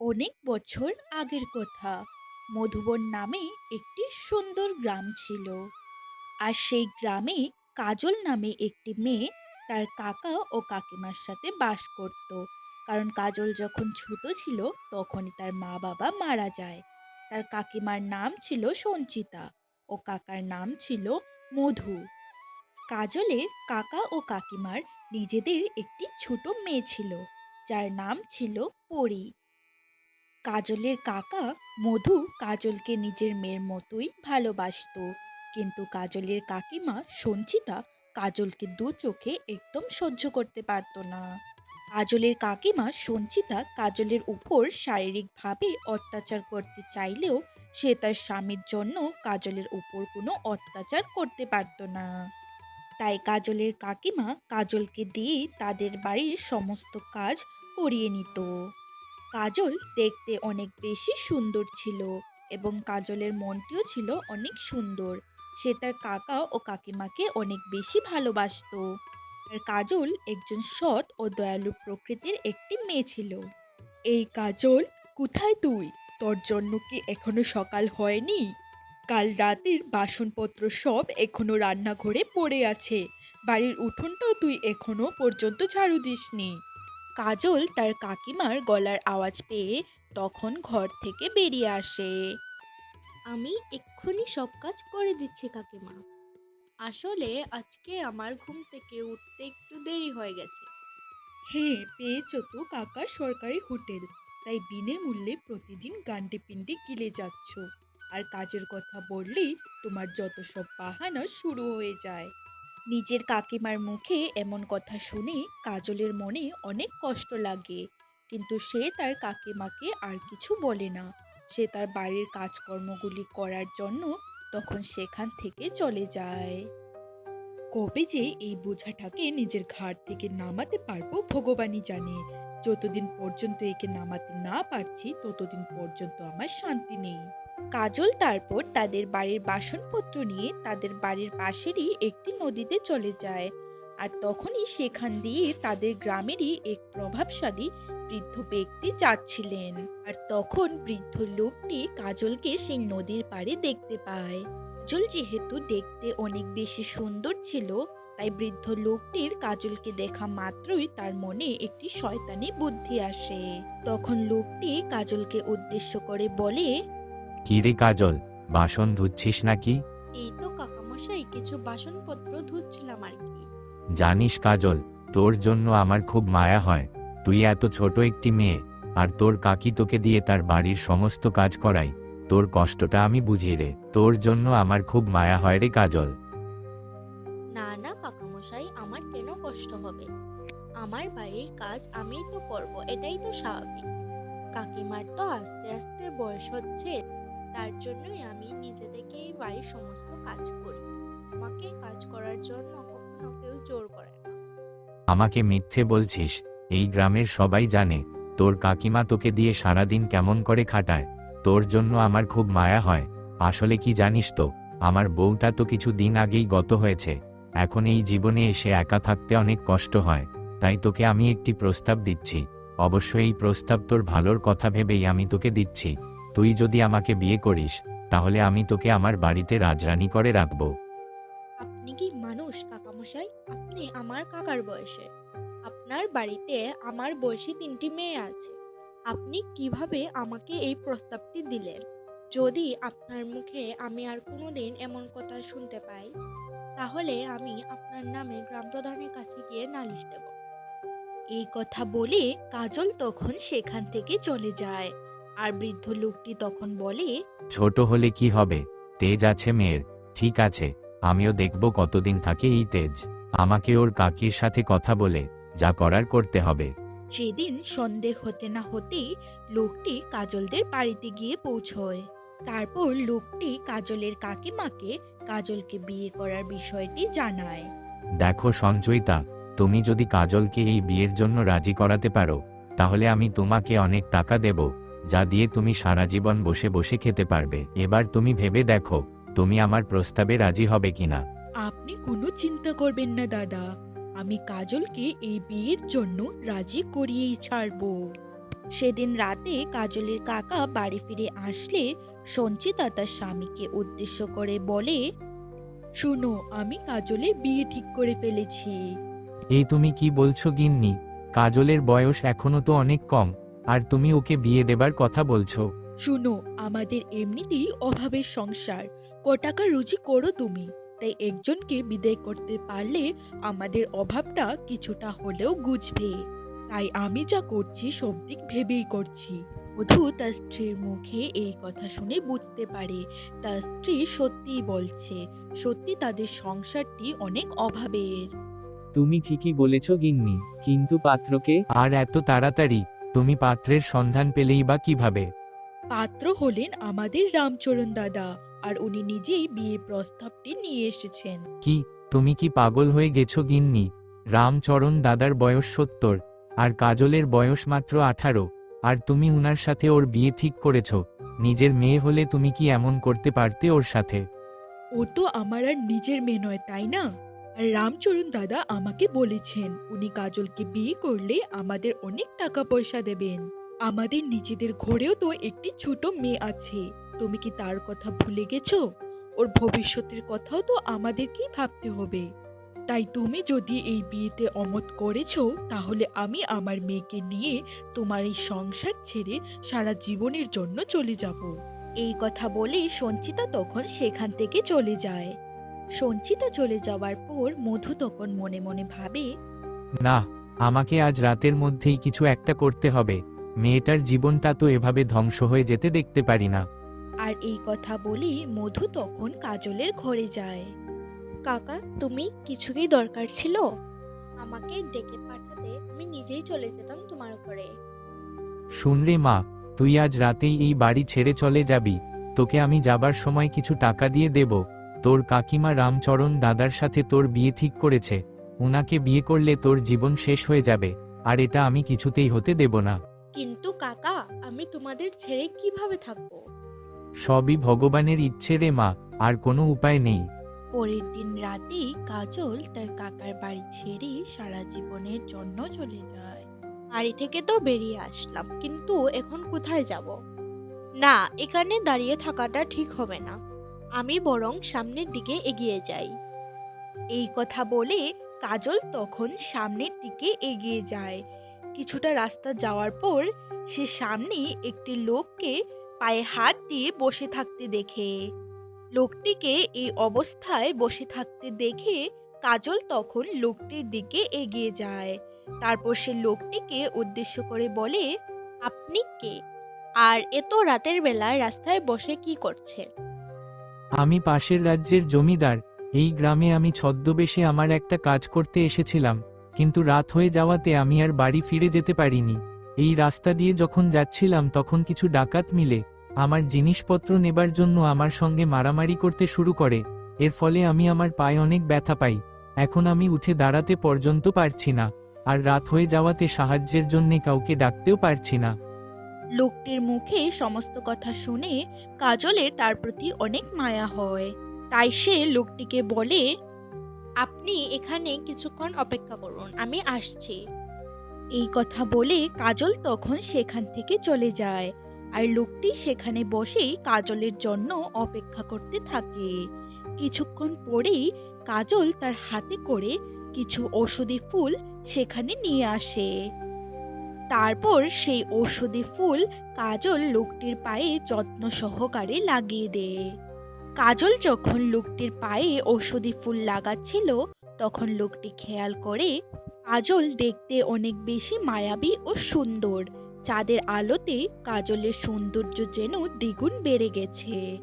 অনেক বছর আগের কথা। মধুবন নামে একটি সুন্দর গ্রাম ছিল। আর সেই গ্রামে কাজল নামে একটি মেয়ে তার কাকা ও কাকিমার সাথে বাস করত। কারণ কাজল যখন ছোট ছিল, তখনই তার মা বাবা মারা যায়। তার কাকিমার নাম ছিল সঞ্চিতা ও কাকার নাম ছিল মধু। কাজলের কাকা ও কাকিমার নিজেদের একটি ছোট মেয়ে ছিল, যার নাম ছিল পরী। কাজলের কাকা মধু কাজলকে নিজের মেয়ের মতোই ভালোবাসতো। কিন্তু কাজলের কাকিমা সঞ্চিতা কাজলকে দু চোখে একদম সহ্য করতে পারতো না। কাজলের কাকিমা সঞ্চিতা কাজলের উপর শারীরিকভাবে অত্যাচার করতে চাইলেও সে তার স্বামীর জন্য কাজলের উপর কোনো অত্যাচার করতে পারতো না। তাই কাজলের কাকিমা কাজলকে দিয়ে তাদের বাড়ির সমস্ত কাজ করিয়ে নিত। কাজল দেখতে অনেক বেশি সুন্দর ছিল এবং কাজলের মনটিও ছিল অনেক সুন্দর। সে তার কাকা ও কাকিমাকে অনেক বেশি ভালোবাসতো। আর কাজল একজন সৎ ও দয়ালু প্রকৃতির একটি মেয়ে ছিল। এই কাজল, কোথায় তুই? তোর জন্য কি এখনও সকাল হয়নি? কাল রাতের বাসনপত্র সব এখনও রান্নাঘরে পড়ে আছে। বাড়ির উঠোনটাও তুই এখনও পর্যন্ত ঝাড়ু দিসনি। কাজল তার কাকিমার গলার আওয়াজ পেয়ে তখন ঘর থেকে বেরিয়ে আসে। আমি এক্ষুনি সব কাজ করে দিচ্ছি, কাকিমা। আসলে আজকে আমার ঘুম থেকে উঠতে একটু দেরি হয়ে গেছে। হ্যাঁ পেয়েছ তো কাকা সরকারি হোটেল। তাই বিনামূল্যে প্রতিদিন গান্ডে পিন্ডে গিলে যাচ্ছ। আর কাজের কথা বললেই তোমার যত সব বাহানা শুরু হয়ে যায়। নিজের কাকিমার মুখে এমন কথা শুনে কাজলের মনে অনেক কষ্ট লাগে। কিন্তু সে তার কাকিমাকে আর কিছু বলে না। সে তার বাড়ির কাজকর্মগুলি করার জন্য তখন সেখান থেকে চলে যায়। কবে যে এই বোঝাটাকে নিজের ঘাট থেকে নামাতে পারব ভগবানই জানে। যতদিন পর্যন্ত একে নামাতে না পারছি, ততদিন পর্যন্ত আমার শান্তি নেই। কাজল তারপর তাদের বাড়ির বাসনপত্র নিয়ে তাদের বাড়ির পাশেরই একটি নদীতে চলে যায়। আর তখনই সেখান দিয়ে তাদের গ্রামেরই এক প্রভাবশালী বৃদ্ধ ব্যক্তি যাচ্ছিলেন। আর তখন বৃদ্ধ লোকটি কাজলকে সেই নদীর পাড়ে দেখতে পায়। কাজল যেহেতু দেখতে অনেক বেশি সুন্দর ছিল, তাই বৃদ্ধ লোকটির কাজলকে দেখা মাত্রই তার মনে একটি শয়তানি বুদ্ধি আসে। তখন লোকটি কাজলকে উদ্দেশ্য করে বলে কি রে কাজল বাসন ধুচ্ছিস নাকি? এই তো কাকামশাই কিছু বাসনপত্র ধুচ্ছিলাম আর কি। জানিস কাজল তোর জন্য আমার খুব মায়া হয়। তুই এত ছোট একটি মেয়ে আর তোর কাকি তোকে দিয়ে তার বাড়ির সমস্ত কাজ করাই। তোর কষ্টটা আমি বুঝি রে তোর জন্য আমার খুব মায়া হয় রে কাজল। না না কাকামশাই আমার কেন কষ্ট হবে? আমার বাড়ির কাজ আমিই তো করব এটাই তো স্বাভাবিক। কাকিমার তো আস্তে আস্তে বয়স হচ্ছে। তার জন্যই আমি নিজে থেকেই বাড়ির সমস্ত কাজ করি। আমাকে কাজ করার জন্য কখনো কেউ জোর করে না। আমাকে মিথ্যে বলছিস, এই গ্রামের সবাই জানে, তোর কাকিমা তোকে দিয়ে সারাদিন কেমন করে খাটায়, তোর জন্য আমার খুব মায়া হয়, আসলে কি জানিস তো, আমার বউটা তো কিছু দিন আগেই গত হয়েছে, এখন এই জীবনে এসে একা থাকতে অনেক কষ্ট হয়, তাই তোকে আমি একটি প্রস্তাব দিচ্ছি, অবশ্য এই প্রস্তাব তোর ভালোর কথা ভেবেই আমি তোকে দিচ্ছি। তুই যদি আমাকে বিয়ে করিস, তাহলে আমি তোকে আমার বাড়িতে রাজরানী করে রাখব। আপনি কি মানুষ, কাকামশাই? আপনি আমার কাকার বয়সে। আপনার বাড়িতে আমার বয়সী তিনটি মেয়ে আছে। আপনি কীভাবে আমাকে এই প্রস্তাবটি দিলেন? যদি আপনার মুখে আমি আর কোনোদিন এমন কথা শুনতে পাই, তাহলে আমি আপনার নামে গ্রাম প্রধানের কাছে গিয়ে নালিশ দেব। এই কথা বলে কাজল তখন সেখান থেকে চলে যায়। আর বৃদ্ধ লোকটি তখন বলে ছোট হলে কি হবে? তেজ আছে মেয়ের। ঠিক আছে আমিও দেখব কতদিন থাকে এই তেজ। আমাকে ওর কাকির সাথে কথা বলে যা করার করতে হবে। সেদিন সন্দেহ হতে না হতেই লোকটি কাজলদের বাড়িতে গিয়ে পৌঁছয়। তারপর লোকটি কাজলের কাকিমাকে কাজলকে বিয়ে করার বিষয়টি জানায়। দেখো সঞ্চয়িতা তুমি যদি কাজলকে এই বিয়ের জন্য রাজি করাতে পারো তাহলে আমি তোমাকে অনেক টাকা দেব। যা দিয়ে তুমি সারা জীবন বসে বসে খেতে পারবে। এবার তুমি ভেবে দেখো তুমি আমার প্রস্তাবে রাজি হবে কিনা। আপনি কোনো চিন্তা করবেন না দাদা। আমি কাজলকে এই বিয়ের জন্য রাজি করিয়েই ছাড়বো। সেদিন রাতে কাজলের কাকা বাড়ি ফিরে আসলে সঞ্চিতা তার স্বামীকে উদ্দেশ্য করে বলে শুনো আমি কাজলের বিয়ে ঠিক করে ফেলেছি। এই তুমি কি বলছো গিন্নি? কাজলের বয়স এখনও তো অনেক কম। আর তুমি ওকে বিয়ে দেবার কথা বলছো। শুনো আমাদের এমনিতেই অভাবের সংসার। ক টাকা রুজি করো তুমি। তাই একজনকে বিদায় করতে পারলে আমাদের অভাবটা কিছুটা হলেও গুছবে তাই আমি যা করছি সব দিক ভেবেই করছি। মধু তার স্ত্রীর মুখে এই কথা শুনে বুঝতে পারে তার স্ত্রী সত্যিই বলছে সত্যি তাদের সংসারটি অনেক অভাবের। তুমি ঠিকই বলেছ গিন্নি কিন্তু পাত্রকে আর এত তাড়াতাড়ি তুমি পাত্রের সন্ধান পেলেই বা কীভাবে? পাত্র হলেন আমাদের রামচরণ দাদা আর উনি নিজেই বিয়ের প্রস্তাবটি নিয়ে এসেছেন। কি তুমি কি পাগল হয়ে গেছো গিন্নি? রামচরণ দাদার বয়স সত্তর আর কাজলের বয়স মাত্র আঠারো আর তুমি উনার সাথে ওর বিয়ে ঠিক করেছ নিজের মেয়ে হলে তুমি কি এমন করতে পারতে ওর সাথে? ও তো আমার আর নিজের মেয়ে নয় তাই না? রামচরণ দাদা আমাকে বলেছেন, উনি কাজলকে বিয়ে করলে আমাদের অনেক টাকা পয়সা দেবেন। আমাদের নিজেদের ঘরেও তো একটি ছোট মেয়ে আছে। তুমি কি তার কথা ভুলে গেছো? ওর ভবিষ্যতের কথাও তো আমাদেরকেই ভাবতে হবে। তাই তুমি যদি এই বিয়েতে অমত করেছ, তাহলে আমি আমার মেয়েকে নিয়ে তোমার এই সংসার ছেড়ে সারা জীবনের জন্য চলে যাব। এই কথা বলে সঞ্চিতা তখন সেখান থেকে চলে যায়। সঞ্চিতা চলে যাওয়ার পর মধু তখন মনে মনে ভাবে না আমাকে আজ রাতের মধ্যেই কিছু একটা করতে হবে। মেয়েটার জীবনটা তো এভাবে ধ্বংস হয়ে যেতে দেখতে পারি না। আর এই কথা বলি মধু তখন কাজলের ঘরে যায়। কাকা তুমি কিছু কি দরকার ছিল? আমাকে ডেকে পাঠাতে আমি নিজেই চলে যেতাম তোমার ঘরে। শুন রে মা তুই আজ রাতেই এই বাড়ি ছেড়ে চলে যাবি। তোকে আমি যাবার সময় কিছু টাকা দিয়ে দেব। তোর কাকিমা রামচরণ দাদার সাথে তোর বিয়ে ঠিক করেছে উনাকে বিয়ে করলে তোর জীবন শেষ হয়ে যাবে আর এটা আমি কিছুতেই হতে দেব না। কিন্তু কাকা আমি তোমাদের ছেড়ে কীভাবে থাকব? সবই ভগবানের ইচ্ছে রে মা আর কোনো উপায় নেই। পরের দিন রাতেই কাজল তার কাকার বাড়ি ছেড়ে সারা জীবনের জন্য চলে যায়। বাড়ি থেকে তো বেরিয়ে আসলাম কিন্তু এখন কোথায় যাব? না এখানে দাঁড়িয়ে থাকাটা ঠিক হবে না। আমি বরং সামনের দিকে এগিয়ে যাই। এই কথা বলে কাজল তখন সামনের দিকে এগিয়ে যায়। কিছুটা রাস্তা যাওয়ার পর সে সামনে একটি লোককে পায়ে হাত দিয়ে বসে থাকতে দেখে। লোকটিকে এই অবস্থায় বসে থাকতে দেখে কাজল তখন লোকটির দিকে এগিয়ে যায়। তারপর সে লোকটিকে উদ্দেশ্য করে বলে, আপনি কে? আর এত রাতের বেলায় রাস্তায় বসে কি করছেন? আমি পাশের রাজ্যের জমিদার, এই গ্রামে আমি ছদ্মবেশে আমার একটা কাজ করতে এসেছিলাম, কিন্তু রাত হয়ে যাওয়াতে আমি আর বাড়ি ফিরে যেতে পারিনি। এই রাস্তা দিয়ে যখন যাচ্ছিলাম তখন কিছু ডাকাত মিলে আমার জিনিসপত্র নেবার জন্য আমার সঙ্গে মারামারি করতে শুরু করে। এর ফলে আমি আমার পায়ে অনেক ব্যথা পাই। এখন আমি উঠে দাঁড়াতে পর্যন্ত পারছি না। আর রাত হয়ে যাওয়াতে সাহায্যের জন্যে কাউকে ডাকতেও পারছি না। লোকটির মুখে সমস্ত কথা শুনে কাজলের তার প্রতি অনেক মায়া হয়। তাই সে লোকটিকে বলে, আপনি এখানে কিছুক্ষণ অপেক্ষা করুন, আমি আসছি। এই কথা বলে কাজল তখন সেখান থেকে চলে যায় আর লোকটি সেখানে বসেই কাজলের জন্য অপেক্ষা করতে থাকে। কিছুক্ষণ পরেই কাজল তার হাতে করে কিছু ঔষধি ফুল সেখানে নিয়ে আসে। তারপর সেই ঔষধি ফুল কাজল লোকটির পায়ে যত্ন সহকারে লাগিয়ে দেয়। কাজল যখন লোকটির পায়ে ঔষধি ফুল লাগাচ্ছিল, তখন লোকটি খেয়াল করে, কাজল দেখতে অনেক বেশি মায়াবী ও সুন্দর। চাঁদের আলোতে কাজলের সৌন্দর্য যেন দ্বিগুণ বেড়ে গেছে।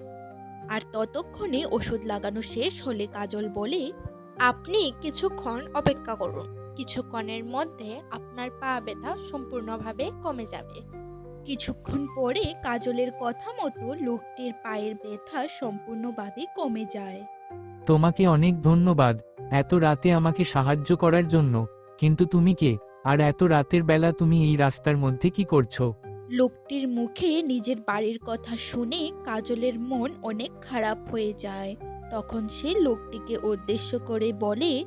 আর ততক্ষণে ওষুধ লাগানো শেষ হলে কাজল বলে, আপনি কিছুক্ষণ অপেক্ষা করুন। কিছুক্ষণের মধ্যে আপনার পা ব্যথা সম্পূর্ণভাবে কমে যাবে। কিছুক্ষণ পরে কাজলের কথা মতো লোকটির পায়ের ব্যথা সম্পূর্ণভাবে কমে যায়। তোমাকে অনেক ধন্যবাদ এত রাতে আমাকে সাহায্য করার জন্য কিন্তু তুমি কে? আর এত রাতের বেলা তুমি এই রাস্তার মধ্যে কি করছ? লোকটির মুখে নিজের বাড়ির কথা শুনে কাজলের মন অনেক খারাপ হয়ে যায়। তখন সে লোকটিকে উদ্দেশ্য করে বলে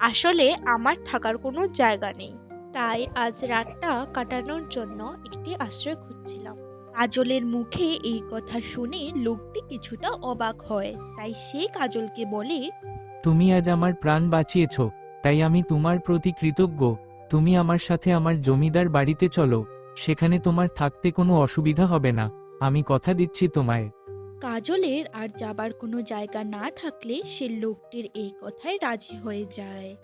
আসলে আমার থাকার কোনো জায়গা নেই। তাই আজ রাতটা কাটানোর জন্য একটি আশ্রয় খুঁজছিলাম। কাজলের মুখে এই কথা শুনে লোকটি কিছুটা অবাক হয়। তাই সে কাজলকে বলে, তুমি আজ আমার প্রাণ বাঁচিয়েছ, তাই আমি তোমার প্রতি কৃতজ্ঞ। তুমি আমার সাথে আমার জমিদার বাড়িতে চলো, সেখানে তোমার থাকতে কোনো অসুবিধা হবে না। আমি কথা দিচ্ছি তোমায়। কাজলের আর যাবার কোনো জায়গা না থাকলে সে লোকটির এই কথায় রাজি হয়ে যায়।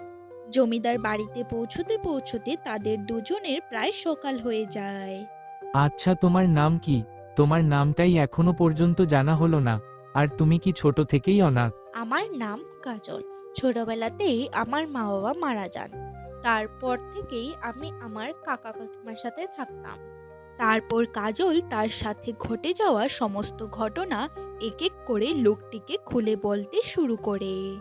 জমিদার বাড়িতে পৌঁছতে পৌঁছতে তাদের দুজনের প্রায় সকাল হয়ে যায়। আচ্ছা তোমার নাম কি? তোমার নামটাই এখনও পর্যন্ত জানা হলো না। আর তুমি কি ছোট থেকেই অনাথ? আমার নাম কাজল। ছোটবেলাতেই আমার মা বাবা মারা যান। তারপর থেকেই আমি আমার কাকা কাকিমার সাথে থাকতাম। তারপর কাজল তার সাথে ঘটে যাওয়া সমস্ত ঘটনা এক এক করে লোকটিকে খুলে বলতে শুরু করে।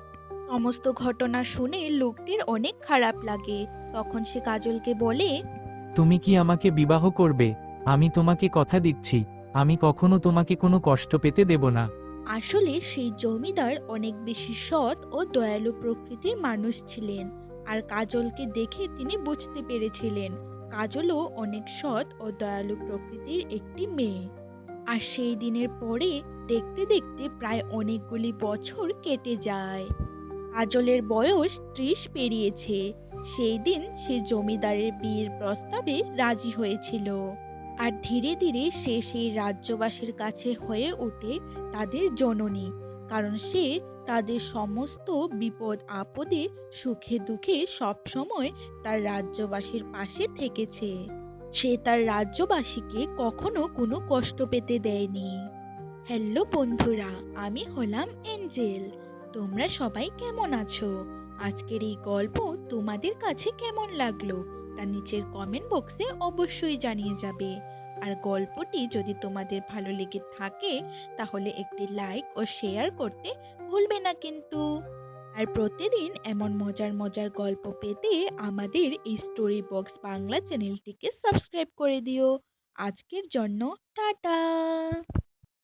সমস্ত ঘটনা শুনে লোকটির অনেক খারাপ লাগে। তখন সে কাজলকে বলে তুমি কি আমাকে বিবাহ করবে? আমি তোমাকে কথা দিচ্ছি। আমি কখনো তোমাকে কোনো কষ্ট পেতে দেব না। আসলে সেই জমিদার অনেক বেশি সৎ ও দয়ালু প্রকৃতির মানুষ ছিলেন। আর কাজলকে দেখে তিনি বুঝতে পেরেছিলেন কাজলও অনেক সৎ ও দয়ালু প্রকৃতির একটি মেয়ে। আর সেই দিনের পরে দেখতে দেখতে প্রায় অনেকগুলি বছর কেটে যায়। কাজলের বয়স ত্রিশ পেরিয়েছে। সেই দিন সে জমিদারের বিয়ের প্রস্তাবে রাজি হয়েছিল। আর ধীরে ধীরে সে সেই রাজ্যবাসীর কাছে হয়ে ওঠে তাদের জননী। কারণ সে তাদের সমস্ত বিপদ, আপদে, সুখে, দুঃখে সবসময় তার রাজ্যবাসীর পাশে থেকেছে। সে তার রাজ্যবাসীকে কখনো কোনো কষ্ট পেতে দেয়নি। হ্যালো বন্ধুরা, আমি হলাম এঞ্জেল। তোমরা সবাই কেমন আছো? আজকের এই গল্প তোমাদের কাছে কেমন লাগল? তা নিচের কমেন্ট বক্সে অবশ্যই জানিয়ে যাবে। আর গল্পটি যদি তোমাদের ভালো লেগে থাকে, তাহলে একটি লাইক ও শেয়ার করতে ভুলবে না কিন্তু। আর প্রতিদিন এমন মজার মজার গল্প পেতে আমাদের এই স্টোরি বক্স বাংলা চ্যানেলটিকে সাবস্ক্রাইব করে দিও। আজকের জন্য টাটা।